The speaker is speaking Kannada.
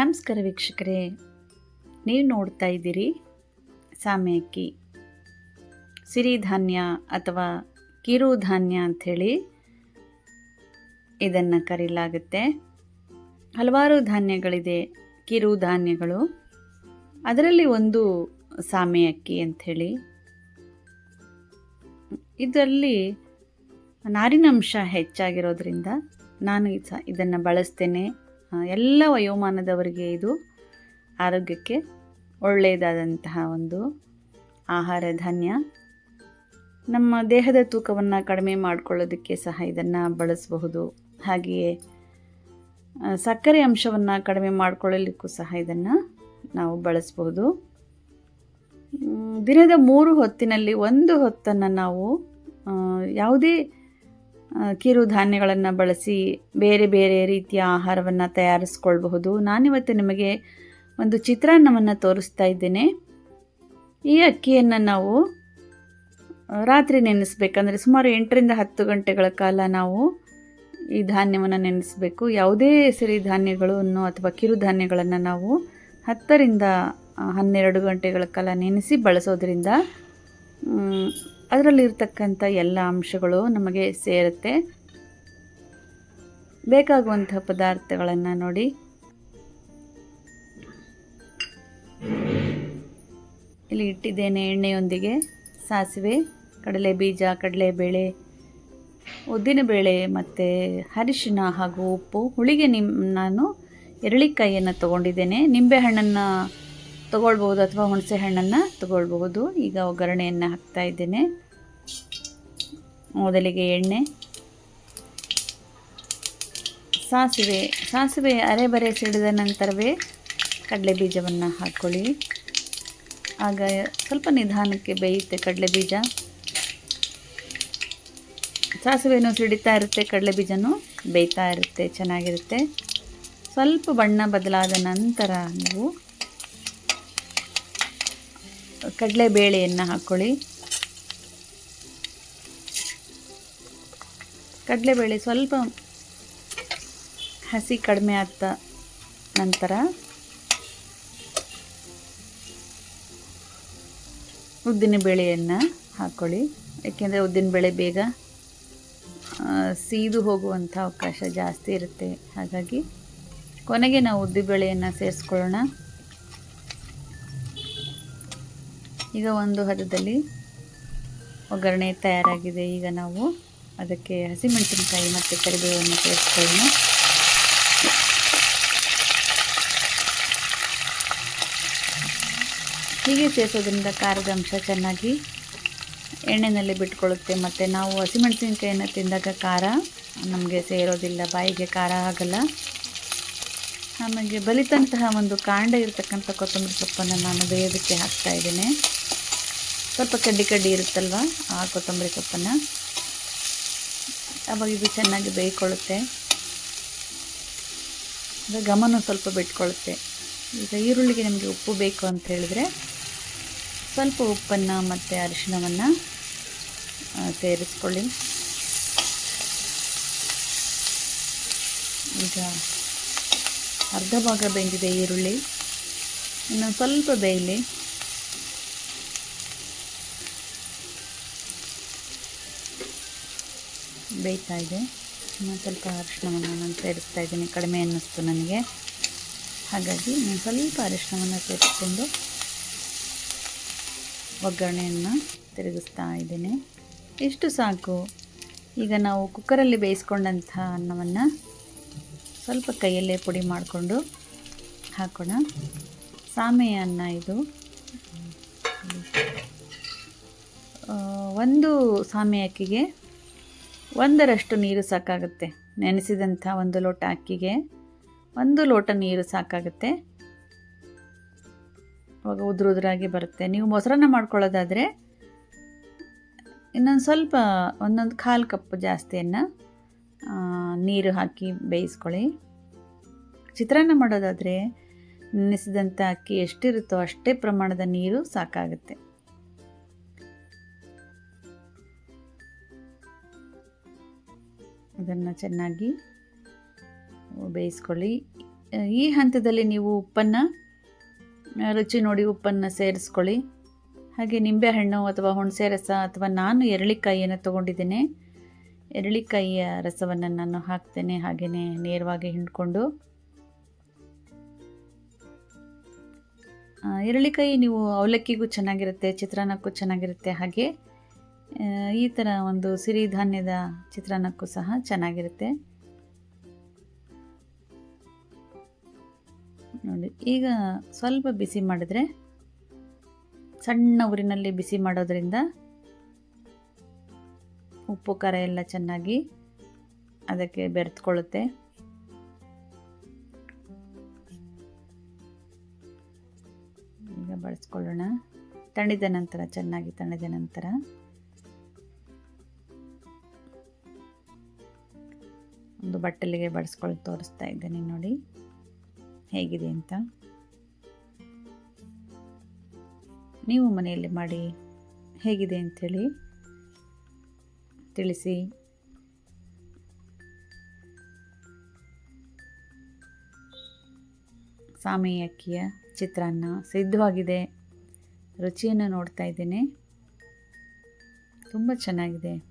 ನಮಸ್ಕಾರ ವೀಕ್ಷಕರೇ. ನೀವು ನೋಡ್ತಾ ಇದ್ದೀರಿ ಸಾಮೆ ಅಕ್ಕಿ ಸಿರಿಧಾನ್ಯ ಅಥವಾ ಕಿರುಧಾನ್ಯ ಅಂಥೇಳಿ ಇದನ್ನು ಕರೀಲಾಗುತ್ತೆ. ಹಲವಾರು ಧಾನ್ಯಗಳಿದೆ ಕಿರುಧಾನ್ಯಗಳು. ಅದರಲ್ಲಿ ಒಂದು ಸಾಮೆ ಅಕ್ಕಿ ಅಂಥೇಳಿ. ಇದರಲ್ಲಿ ನಾರಿನಂಶ ಹೆಚ್ಚಾಗಿರೋದ್ರಿಂದ ನಾನು ಇದನ್ನು ಬಳಸ್ತೇನೆ. ಎಲ್ಲ ವಯೋಮಾನದವರಿಗೆ ಇದು ಆರೋಗ್ಯಕ್ಕೆ ಒಳ್ಳೆಯದಾದಂತಹ ಒಂದು ಆಹಾರ ಧಾನ್ಯ. ನಮ್ಮ ದೇಹದ ತೂಕವನ್ನು ಕಡಿಮೆ ಮಾಡಿಕೊಳ್ಳೋದಕ್ಕೆ ಸಹ ಇದನ್ನು ಬಳಸಬಹುದು. ಹಾಗೆಯೇ ಸಕ್ಕರೆ ಅಂಶವನ್ನು ಕಡಿಮೆ ಮಾಡಿಕೊಳ್ಳಲಿಕ್ಕೂ ಸಹ ಇದನ್ನು ನಾವು ಬಳಸಬಹುದು. ದಿನದ ಮೂರು ಹೊತ್ತಿನಲ್ಲಿ ಒಂದು ಹೊತ್ತನ್ನು ನಾವು ಯಾವುದೇ ಕಿರುಧಾನ್ಯಗಳನ್ನು ಬಳಸಿ ಬೇರೆ ಬೇರೆ ರೀತಿಯ ಆಹಾರವನ್ನು ತಯಾರಿಸ್ಕೊಳ್ಬಹುದು. ನಾನಿವತ್ತು ನಿಮಗೆ ಒಂದು ಚಿತ್ರಾನ್ನವನ್ನು ತೋರಿಸ್ತಾ ಇದ್ದೇನೆ. ಈ ಅಕ್ಕಿಯನ್ನು ನಾವು ರಾತ್ರಿ ನೆನೆಸ್ಬೇಕಂದ್ರೆ ಸುಮಾರು ಎಂಟರಿಂದ ಹತ್ತು ಗಂಟೆಗಳ ಕಾಲ ನಾವು ಈ ಧಾನ್ಯವನ್ನು ನೆನೆಸಬೇಕು. ಯಾವುದೇ ಸಿರಿಧಾನ್ಯಗಳನ್ನು ಅಥವಾ ಕಿರುಧಾನ್ಯಗಳನ್ನು ನಾವು ಹತ್ತರಿಂದ ಹನ್ನೆರಡು ಗಂಟೆಗಳ ಕಾಲ ನೆನೆಸಿ ಬಳಸೋದ್ರಿಂದ ಅದರಲ್ಲಿರ್ತಕ್ಕಂಥ ಎಲ್ಲ ಅಂಶಗಳು ನಮಗೆ ಸೇರುತ್ತೆ. ಬೇಕಾಗುವಂಥ ಪದಾರ್ಥಗಳನ್ನು ನೋಡಿ. ಇಲ್ಲಿ ಇಟ್ಟಿದ್ದೇನೆ ಎಣ್ಣೆಯೊಂದಿಗೆ. ಸಾಸಿವೆ ಕಡಲೆ ಬೀಜ ಕಡಲೆಬೇಳೆ, ಉದ್ದಿನಬೇಳೆ ಮತ್ತು ಅರಿಶಿನ ಹಾಗೂ ಉಪ್ಪು. ಹುಳಿಗೆ ನಿಮ್ಮ ನಾನು ಎರಳಿಕಾಯಿಯನ್ನು ತೊಗೊಂಡಿದ್ದೇನೆ. ನಿಂಬೆಹಣ್ಣನ್ನು ತೊಗೊಳ್ಬೋದು ಅಥವಾ ಹುಣಸೆ ಹಣ್ಣನ್ನು ತಗೊಳ್ಬಹುದು. ಈಗ ಒಗ್ಗರಣೆಯನ್ನು ಹಾಕ್ತಾ ಇದ್ದೇನೆ. ಮೊದಲಿಗೆ ಎಣ್ಣೆ. ಸಾಸಿವೆ ಸಾಸಿವೆ ಅರೆಬರೆ ಸಿಡಿದ ನಂತರವೇ ಕಡಲೆ ಬೀಜವನ್ನು ಹಾಕ್ಕೊಳ್ಳಿ ಆಗ ಸ್ವಲ್ಪ ನಿಧಾನಕ್ಕೆ ಬೇಯುತ್ತೆ ಕಡಲೆ ಬೀಜ. ಸಾಸಿವೆನೂ ಸಿಡಿತಾ ಇರುತ್ತೆ, ಕಡಲೆ ಬೀಜನೂ ಬೇಯ್ತಾ ಇರುತ್ತೆ, ಚೆನ್ನಾಗಿರುತ್ತೆ. ಸ್ವಲ್ಪ ಬಣ್ಣ ಬದಲಾದ ನಂತರ ನೀವು ಕಡಲೆಬೇಳೆಯನ್ನು ಹಾಕ್ಕೊಳ್ಳಿ ಕಡಲೆಬೇಳೆ ಸ್ವಲ್ಪ ಹಸಿ ಕಡಿಮೆ ಆದ ನಂತರ ಉದ್ದಿನ ಬೇಳೆಯನ್ನು ಹಾಕ್ಕೊಳ್ಳಿ ಏಕೆಂದರೆ ಉದ್ದಿನಬೇಳೆ ಬೇಗ ಸೀದು ಹೋಗುವಂಥ ಅವಕಾಶ ಜಾಸ್ತಿ ಇರುತ್ತೆ. ಹಾಗಾಗಿ ಕೊನೆಗೆ ನಾವು ಉದ್ದಿನ ಬೇಳೆಯನ್ನು ಸೇರಿಸ್ಕೊಳ್ಳೋಣ. ಈಗ ಒಂದು ಹದದಲ್ಲಿ ಒಗ್ಗರಣೆ ತಯಾರಾಗಿದೆ. ಈಗ ನಾವು ಅದಕ್ಕೆ ಹಸಿಮೆಣಸಿನಕಾಯಿ ಮತ್ತು ಕರಿಬೇವನ್ನು ಸೇರಿಸ್ಕೊಳ್ಳೋಣ. ಹೀಗೆ ಸೇರಿಸೋದ್ರಿಂದ ಖಾರದ ಅಂಶ ಚೆನ್ನಾಗಿ ಎಣ್ಣೆಯಲ್ಲಿ ಬಿಟ್ಕೊಳ್ಳುತ್ತೆ. ಮತ್ತು ನಾವು ಹಸಿಮೆಣಸಿನಕಾಯಿನ ತಿಂದಾಗ ಖಾರ ನಮಗೆ ಸೇರೋದಿಲ್ಲ, ಬಾಯಿಗೆ ಖಾರ ಆಗಲ್ಲ. ಆಮೇಲೆ ಬಲಿತಂತಹ ಒಂದು ಕಾಂಡ ಇರತಕ್ಕಂಥ ಕೊತ್ತಂಬರಿ ಸೊಪ್ಪನ್ನು ನಾನು ಬೇಯೋದಕ್ಕೆ ಹಾಕ್ತಾ ಇದ್ದೇನೆ. ಸ್ವಲ್ಪ ಕಡ್ಡಿ ಕಡ್ಡಿ ಇರುತ್ತಲ್ವ? ಆ ಕೊತ್ತಂಬರಿ ಸೊಪ್ಪನ್ನು. ಅವಾಗ ಇದು ಚೆನ್ನಾಗಿ ಬೇಯ್ಕೊಳ್ಳುತ್ತೆ. ಅದು ಗಮನ ಸ್ವಲ್ಪ ಬಿಟ್ಕೊಳ್ಳುತ್ತೆ ಈಗ ಈರುಳ್ಳಿಗೆ ನಿಮಗೆ ಉಪ್ಪು ಬೇಕು ಅಂತ ಹೇಳಿದ್ರೆ ಸ್ವಲ್ಪ ಉಪ್ಪನ್ನು ಮತ್ತು ಅರಿಶಿಣವನ್ನು ಸೇರಿಸ್ಕೊಳ್ಳಿ. ಈಗ ಅರ್ಧ ಭಾಗ ಬೆಂದಿದೆ ಈರುಳ್ಳಿ. ಇನ್ನೊಂದು ಸ್ವಲ್ಪ ಬೇಯಲಿ. ಬೇಯ್ತಾ ಇದೆ. ಸ್ವಲ್ಪ ಅರಿಶಿಣವನ್ನು ನಾನು ಸೇರಿಸ್ತಾ ಇದ್ದೀನಿ. ಕಡಿಮೆ ಅನ್ನಿಸ್ತು ನನಗೆ. ಹಾಗಾಗಿ ನಾನು ಸ್ವಲ್ಪ ಅರಿಶಿನವನ್ನು ಸೇರಿಸ್ಕೊಂಡು ಒಗ್ಗರಣೆಯನ್ನು ತಿರುಗಿಸ್ತಾ ಇದ್ದೀನಿ. ಇಷ್ಟು ಸಾಕು. ಈಗ ನಾವು ಕುಕ್ಕರಲ್ಲಿ ಬೇಯಿಸ್ಕೊಂಡಂಥ ಅನ್ನವನ್ನು ಸ್ವಲ್ಪ ಕೈಯಲ್ಲೇ ಪುಡಿ ಮಾಡಿಕೊಂಡು ಹಾಕೋಣ. ಸಾಮೆಯ ಅನ್ನ ಇದು. ಒಂದು ಸಾಮೆ ಅಕ್ಕಿಗೆ ಒಂದರಷ್ಟು ನೀರು ಸಾಕಾಗುತ್ತೆ. ನೆನೆಸಿದಂಥ ಒಂದು ಲೋಟ ಅಕ್ಕಿಗೆ ಒಂದು ಲೋಟ ನೀರು ಸಾಕಾಗುತ್ತೆ. ಅವಾಗ ಉದುರು ಉದುರಾಗಿ ಬರುತ್ತೆ. ನೀವು ಮೊಸರನ್ನ ಮಾಡ್ಕೊಳ್ಳೋದಾದರೆ ಇನ್ನೊಂದು ಸ್ವಲ್ಪ ಒಂದೊಂದು ಕಾಲು ಕಪ್ ಜಾಸ್ತಿಯನ್ನು ನೀರು ಹಾಕಿ ಬೇಯಿಸ್ಕೊಳ್ಳಿ. ಚಿತ್ರಾನ್ನ ಮಾಡೋದಾದರೆ ನೆನೆಸಿದಂಥ ಅಕ್ಕಿ ಎಷ್ಟಿರುತ್ತೋ ಅಷ್ಟೇ ಪ್ರಮಾಣದ ನೀರು ಸಾಕಾಗುತ್ತೆ. ಅದನ್ನು ಚೆನ್ನಾಗಿ ಬೇಯಿಸ್ಕೊಳ್ಳಿ. ಈ ಹಂತದಲ್ಲಿ ನೀವು ಉಪ್ಪನ್ನು, ರುಚಿ ನೋಡಿ ಉಪ್ಪನ್ನು ಸೇರಿಸ್ಕೊಳ್ಳಿ. ಹಾಗೆ ನಿಂಬೆಹಣ್ಣು ಅಥವಾ ಹುಣಸೆ ರಸ ಅಥವಾ ನಾನು ಎರಳಿಕಾಯಿಯನ್ನು ತೊಗೊಂಡಿದ್ದೇನೆ. ಎರಳಿಕಾಯಿಯ ರಸವನ್ನು ನಾನು ಹಾಕ್ತೇನೆ ಹಾಗೆಯೇ ನೇರವಾಗಿ ಹಿಂಡ್ಕೊಂಡು. ಎರಳಿಕಾಯಿ ನೀವು ಅವಲಕ್ಕಿಗೂ ಚೆನ್ನಾಗಿರುತ್ತೆ, ಚಿತ್ರಾನ್ನಕ್ಕೂ ಚೆನ್ನಾಗಿರುತ್ತೆ, ಹಾಗೆ ಈ ಥರ ಒಂದು ಸಿರಿಧಾನ್ಯದ ಚಿತ್ರಾನ್ನಕ್ಕೂ ಸಹ ಚೆನ್ನಾಗಿರುತ್ತೆ. ನೋಡಿ, ಈಗ ಸ್ವಲ್ಪ ಬಿಸಿ ಮಾಡಿದ್ರೆ, ಸಣ್ಣ ಊರಿನಲ್ಲಿ ಬಿಸಿ ಮಾಡೋದ್ರಿಂದ ಉಪ್ಪು, ಖಾರ ಎಲ್ಲ ಚೆನ್ನಾಗಿ ಅದಕ್ಕೆ ಬೆರೆತ್ಕೊಳ್ಳುತ್ತೆ. ಈಗ ಬಳಸ್ಕೊಳ್ಳೋಣ. ತಣಿದ ನಂತರ, ಚೆನ್ನಾಗಿ ತಣಿದ ನಂತರ. ಒಂದು ಬಟ್ಟಲಿಗೆ ಬಡಿಸ್ಕೊಳ್ಳಿ ತೋರಿಸ್ತಾ ಇದ್ದೇನೆ ನೋಡಿ. ಹೇಗಿದೆ ಅಂತ. ನೀವು ಮನೆಯಲ್ಲಿ ಮಾಡಿ ಹೇಗಿದೆ ಅಂಥೇಳಿ ತಿಳಿಸಿ. ಸಾಮಿ ಅಕ್ಕಿಯ ಚಿತ್ರಾನ್ನ ಸಿದ್ಧವಾಗಿದೆ. ರುಚಿಯನ್ನು ನೋಡ್ತಾ ಇದ್ದೇನೆ. ತುಂಬ ಚೆನ್ನಾಗಿದೆ.